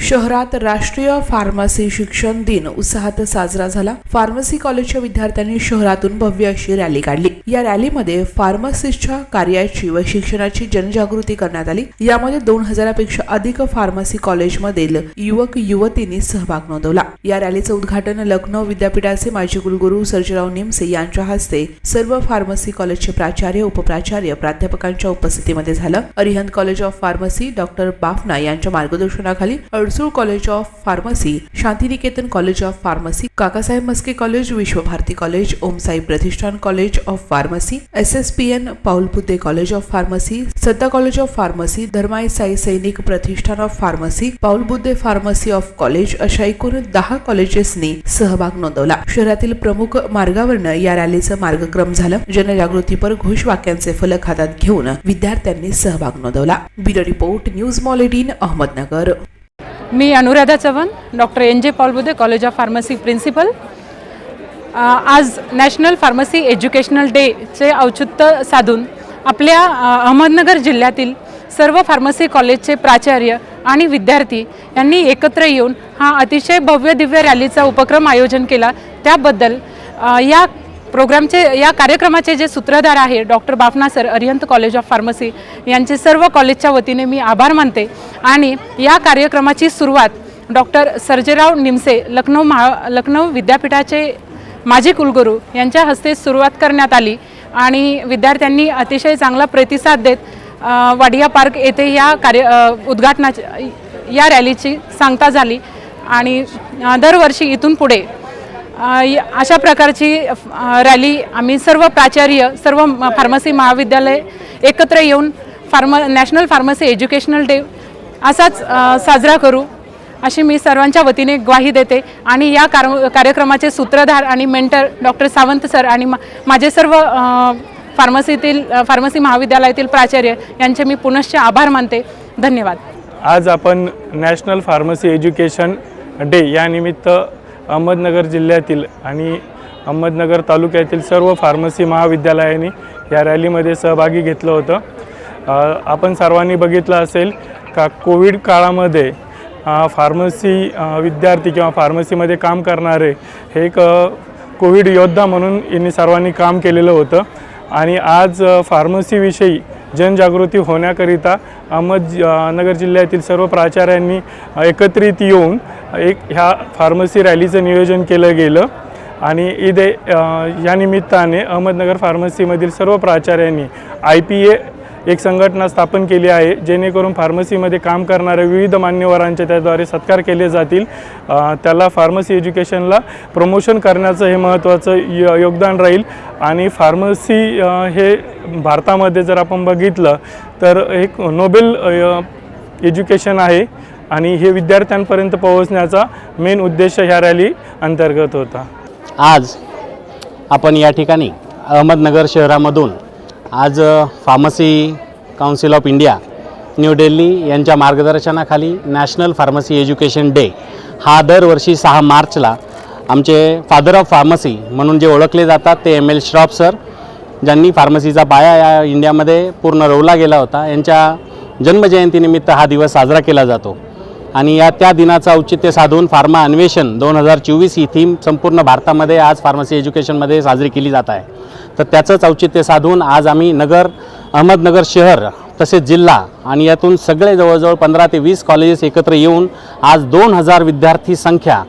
शहरात राष्ट्रीय फार्मसी शिक्षण दिन उत्साहात साजरा झाला. फार्मसी कॉलेजच्या विद्यार्थ्यांनी शहरातून भव्य अशी रॅली काढली. या रॅलीमध्ये फार्मसिस्टच्या कार्याची व शिक्षणाची जनजागृती करण्यात आली. यामध्ये दोन हजारापेक्षा अधिक फार्मसी कॉलेजमधील युवक युवतींनी सहभाग नोंदवला. या रॅलीचं उद्घाटन लखनौ विद्यापीठाचे माजी कुलगुरू सर्जराव निमसे यांच्या हस्ते सर्व फार्मसी कॉलेजचे प्राचार्य उपप्राचार्य प्राध्यापकांच्या उपस्थितीमध्ये झालं. Arihant college of pharmacy doctor Bafna यांच्या मार्गदर्शनाखाली Adsul college of pharmacy Shantiniketan college of pharmacy Kakasaheb Maske college Vishwabharati college Omsai Pratishthan college of pharmacy S S P N Paul Budhe college of pharmacy Satta college of pharmacy Dharmai Sai Sainik Pratishthan of pharmacy पाऊल बुद्धे pharmacy of college अशा एकूण दहा कॉलेजेसनी सहभाग नोंदवला. शहरातील प्रमुख मार्गावरनं या रॅलीचं मार्गक्रम झालं. जनजागृतीपर घोषवाक्यांचे फलक हातात घेऊन विद्यार्थ्यांनी सहभाग नोंदवला. ब्युरो रिपोर्ट न्यूज मॉलेटीन अहमदनगर. मी Anuradha Chavan doctor N J Paulbudhe college of pharmacy principal. आज नॅशनल फार्मसी एज्युकेशनल डेचे औचित्य साधून आपल्या अहमदनगर जिल्ह्यातील सर्व फार्मसी कॉलेजचे प्राचार्य आणि विद्यार्थी यांनी एकत्र येऊन हा अतिशय भव्य दिव्य रॅलीचा उपक्रम आयोजन केला. त्याबद्दल या प्रोग्रामचे या कार्यक्रमाचे जे सूत्रधार आहे doctor Bafna sir Arihant college of pharmacy यांचे सर्व कॉलेजच्या वतीने मी आभार मानते. आणि या कार्यक्रमाची सुरुवात डॉक्टर सर्जेराव निमसे लखनौ महा लखनौ विद्यापीठाचे माजी कुलगुरू यांच्या हस्ते सुरुवात करण्यात आली. आणि विद्यार्थ्यांनी अतिशय चांगला प्रतिसाद देत वाडिया पार्क येथे या कार्य उद्घाटनाच्या या रॅलीची सांगता झाली. आणि दरवर्षी इथून पुढे अशा प्रकारची रॅली आम्ही सर्व प्राचार्य सर्व म- फार्मसी महाविद्यालय एकत्र येऊन pharm national pharmacy educational day असाच साजरा करू. अशी मी सर्वांच्या वतीने ग्वाही देते. आणि या कार कार्यक्रमाचे सूत्रधार आणि मेंटर डॉक्टर सावंत सर आणि मा माझे सर्व फार्मसीतील फार्मसी महाविद्यालयातील प्राचार्य यांचे मी पुनश्च आभार मानते. धन्यवाद. आज आपण नॅशनल फार्मसी एज्युकेशन डे यानिमित्त अहमदनगर जिल्ह्यातील आणि अहमदनगर तालुक्यातील सर्व फार्मसी महाविद्यालयाने या रॅलीमध्ये सहभागी घेतलं होतं. आपण सर्वांनी बघितलं असेल का कोविड काळामध्ये फार्मसी विद्यार्थी किंवा फार्मसीमध्ये काम करणारे हे एक कोविड योद्धा म्हणून यांनी सर्वांनी काम केलेलं होतं. आणि आज फार्मसीविषयी जनजागृती होण्याकरिता अहमद नगर जिल्ह्यातील सर्व प्राचार्यांनी एकत्रित येऊन एक ह्या फार्मसी रॅलीचं नियोजन केलं गेलं. आणि इथे या निमित्ताने अहमदनगर फार्मसीमधील सर्व प्राचार्यांनी आय पी ए एक संघटना स्थापन केली आहे जेणेकरून फार्मसीमध्ये काम करणाऱ्या विविध मान्यवरांचे त्याद्वारे सत्कार केले जातील. त्याला फार्मसी एज्युकेशनला प्रमोशन करण्याचं हे महत्त्वाचं य योगदान राहील. आणि फार्मसी हे भारतामध्ये जर आपण बघितलं तर एक नोबेल एज्युकेशन आहे. आणि हे विद्यार्थ्यांपर्यंत पोहोचण्याचा मेन उद्देश ह्या रॅली अंतर्गत होता. आज आपण या ठिकाणी अहमदनगर शहरामधून आज pharmacy council of India New Delhi यांच्या मार्गदर्शनाखाली नॅशनल फार्मसी एज्युकेशन डे हा दरवर्षी सहा मार्चला आमचे फादर ऑफ फार्मसी म्हणून जे ओळखले जातात ते एम एल श्रॉफ सर ज्यांनी फार्मसीचा पाया या इंडियामध्ये पूर्ण रोवला गेला होता. यांच्या जन्मजयंतीनिमित्त हा दिवस साजरा केला जातो. आणि या त्या दिनाचं औचित्य साधून फार्मा अन्वेषण दोन हजार चोवीस ही थीम संपूर्ण भारतामध्ये आज फार्मसी एज्युकेशनमध्ये साजरी केली जात आहे. तर त्याचंच औचित्य साधून आज आम्ही नगर अहमदनगर शहर तसेच जिल्हा आणि यातून सगळे जवळजवळ पंधरा ते वीस कॉलेजेस एकत्र येऊन आज दोन हजार विद्यार्थी संख्या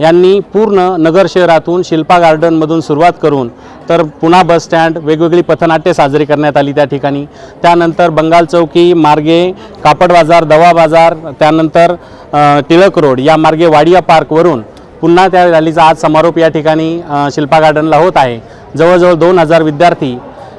यांनी पूर्ण नगर शहरातून शिल्पा गार्डनमधून सुरुवात करून तर पुन्हा बस स्टँड वेगवेगळी पथनाट्ये साजरी करण्यात आली त्या ठिकाणी. त्यानंतर बंगाल चौकी मार्गे कापड बाजार दवा बाजार त्यानंतर टिळक रोड या मार्गे वाडिया पार्कवरून पुन्हा त्या रॅलीचा आज समारोप या ठिकाणी शिल्पा गार्डनला होत आहे. जवळजवळ दोन हजार विद्यार्थी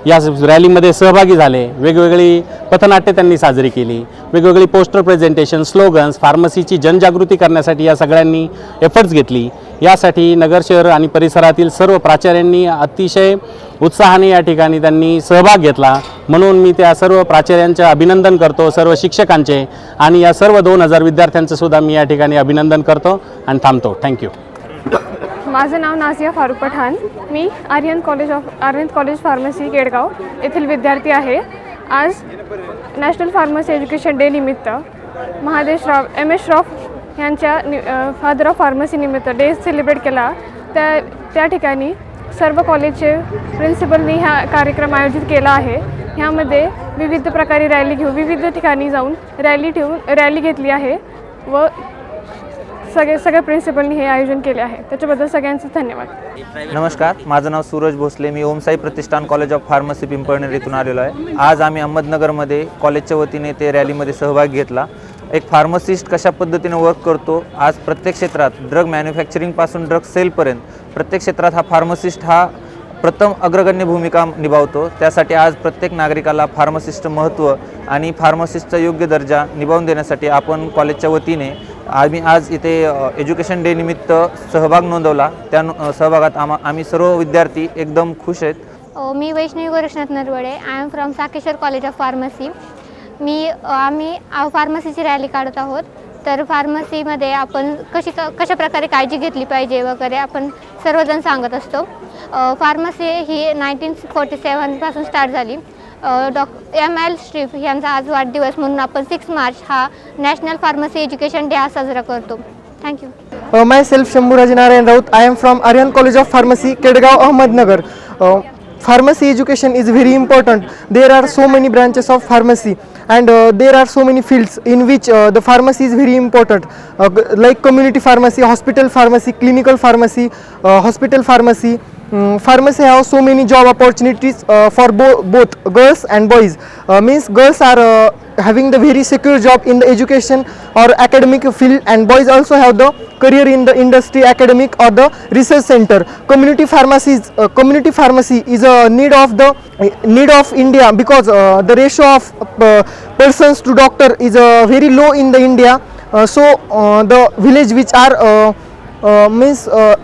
या रॅलीमध्ये सहभागी झाले. वेगवेगळी पथनाट्ये त्यांनी साजरी केली. वेगवेगळी पोस्टर प्रेझेंटेशन स्लोगन्स फार्मसीची जनजागृती करण्यासाठी या सगळ्यांनी एफर्ट्स घेतली. यासाठी नगर शहर आणि परिसरातील सर्व प्राचार्यांनी अतिशय उत्साहाने या ठिकाणी त्यांनी सहभाग घेतला. म्हणून मी त्या सर्व प्राचार्यांचे अभिनंदन करतो सर्व शिक्षकांचे आणि या सर्व दोन हजार विद्यार्थ्यांचं सुद्धा मी या ठिकाणी अभिनंदन करतो आणि थांबतो. थँक्यू माझं नाव नाझिया फारुख पठाण. मी Aryan college of Aryan college pharmacy Kedgaon येथील विद्यार्थी आहे. आज नॅशनल फार्मसी एज्युकेशन डे निमित्त महादेश राव एम एस श्रॉफ यांच्या नि फादर ऑफ फार्मसी निमित्त डे सेलिब्रेट केला. त्या त्या ठिकाणी सर्व कॉलेजचे प्रिन्सिपलनी हा कार्यक्रम आयोजित केला आहे. ह्यामध्ये विविध प्रकारे रॅली घेऊ विविध ठिकाणी जाऊन रॅली ठेवून रॅली घेतली आहे व सगळे सगळ्या प्रिन्सिपलनी हे आयोजन केले आहे. त्याच्याबद्दल सगळ्यांचं धन्यवाद. नमस्कार माझं नाव सूरज भोसले. मी Omsai Pratishthan college of pharmacy Pimpalner इथून आलेलो आहे. आज आम्ही अहमदनगरमध्ये कॉलेजच्या वतीने ते रॅलीमध्ये सहभाग घेतला. एक फार्मसिस्ट कशा पद्धतीने वर्क करतो? आज प्रत्येक क्षेत्रात ड्रग मॅन्युफॅक्चरिंगपासून ड्रग सेलपर्यंत प्रत्येक क्षेत्रात हा फार्मसिस्ट हा प्रथम अग्रगण्य भूमिका निभावतो. त्यासाठी आज प्रत्येक नागरिकाला फार्मसिस्टचं महत्त्व आणि फार्मसिस्टचा योग्य दर्जा निभावून देण्यासाठी आपण कॉलेजच्या वतीने आम्ही आज इथे एज्युकेशन डे निमित्त सहभाग नोंदवला. त्या सहभागात आम्हा आम्ही सर्व विद्यार्थी एकदम खुश आहेत. मी Vaishnavi Gorakshnath Narwade. I am from Sakeshwar college of pharmacy मी आम्ही फार्मसीची रॅली काढत आहोत. तर फार्मसीमध्ये आपण कशी क कशा प्रकारे काळजी घेतली पाहिजे वगैरे आपण सर्वजण सांगत असतो. फार्मसी ही नाईन्टीन फोर्टी सेवनपासून स्टार्ट झाली. डॉक् एम एल स्ट्रीफ यांचा आज वाढदिवस म्हणून आपण सिक्स मार्च हा नॅशनल फार्मसी एज्युकेशन डे हा साजरा करतो. Thank you Uh, myself Shambhuraji Narayan Raut. I am from Aryan college of pharmacy Kedgaon, Ahmednagar. Pharmacy education is very important. There are so many branches of pharmacy and uh, there are so many fields in which uh, the pharmacy is very important uh, like community pharmacy, hospital pharmacy, clinical pharmacy, uh, hospital pharmacy. Mm, pharmacy have so many job opportunities uh, for bo- both girls and boys. Uh, means girls are uh, having the very secure job in the education or academic field and boys also have the career in the industry academic or the research center community pharmacies uh, community pharmacy is a need of the need of india because uh, the ratio of uh, persons to doctor is uh, very low in the india uh, so uh, the village which are uh, uh, means uh,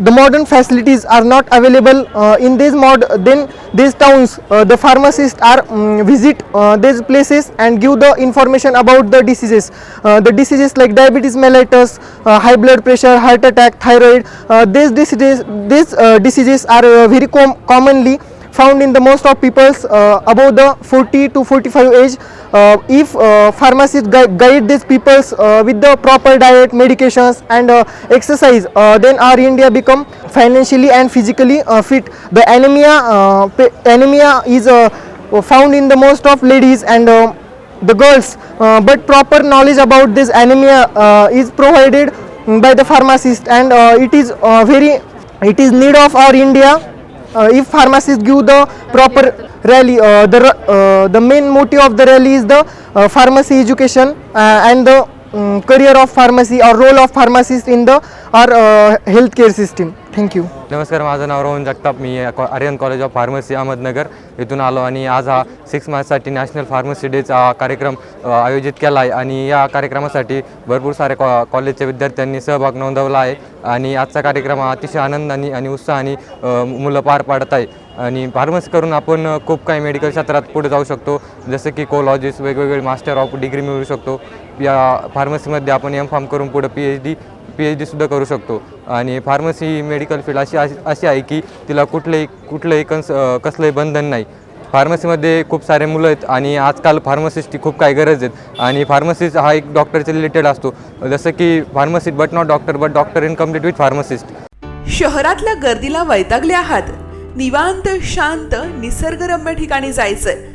the modern facilities are not available uh, in these mod then these towns uh, the pharmacists are um, visit uh, these places and give the information about the diseases. Uh, the diseases like diabetes mellitus uh, high blood pressure heart attack thyroid uh, these diseases these uh, diseases are uh, very com- commonly found in the most of peoples uh, above the 40 to 45 age uh, if uh, pharmacists gui- guide these peoples uh, with the proper diet medications and uh, exercise uh, then our india become financially and physically uh, fit. The anemia uh, anemia is uh, found in the most of ladies and uh, the girls uh, but proper knowledge about this anemia uh, is provided by the pharmacist and uh, it is uh, very it is need of our india if pharmacists give the proper rally uh, the uh, the main motive of the rally is the uh, pharmacy education uh, and the um, career of pharmacy or role of pharmacist in the our uh, healthcare system thank you नमस्कार माझं नाव रोहन जगताप. मी कॉ- Aryan college of pharmacy Ahmednagar इथून आलो आणि आज हा सिक्स मार्चसाठी नॅशनल फार्मसी डेचा कार्यक्रम आयोजित केला आहे आणि या कार्यक्रमासाठी भरपूर सारे कॉ कॉलेजच्या विद्यार्थ्यांनी सहभाग नोंदवला आहे आणि आजचा कार्यक्रम हा अतिशय आनंदाने आणि उत्साहाने मुलं पार पाडत आहे. आणि फार्मसी करून आपण खूप काही मेडिकल क्षेत्रात पुढे जाऊ शकतो. जसं की कोलॉजिस्ट वेगवेगळे मास्टर ऑफ डिग्री मिळू शकतो. या फार्मसीमध्ये आपण एम फार्म करून पुढं P H D P H डीसुद्धा करू शकतो. आणि फार्मसी मेडिकल फील्ड अशी अशी आहे की तिला कुठलंही कुठलंही कन्स कसलंही बंधन नाही. फार्मसीमध्ये खूप सारे मुलं आहेत आणि आजकाल फार्मसिस्टची खूप काही गरज आहेत. आणि फार्मसिस्ट हा एक डॉक्टरच्या रिलेटेड असतो. जसं की pharmacist but not doctor but doctor in complete with pharmacist शहरातल्या गर्दीला वैतागले आहात. निवांत शांत निसर्गरम्य ठिकाणी जायचंय.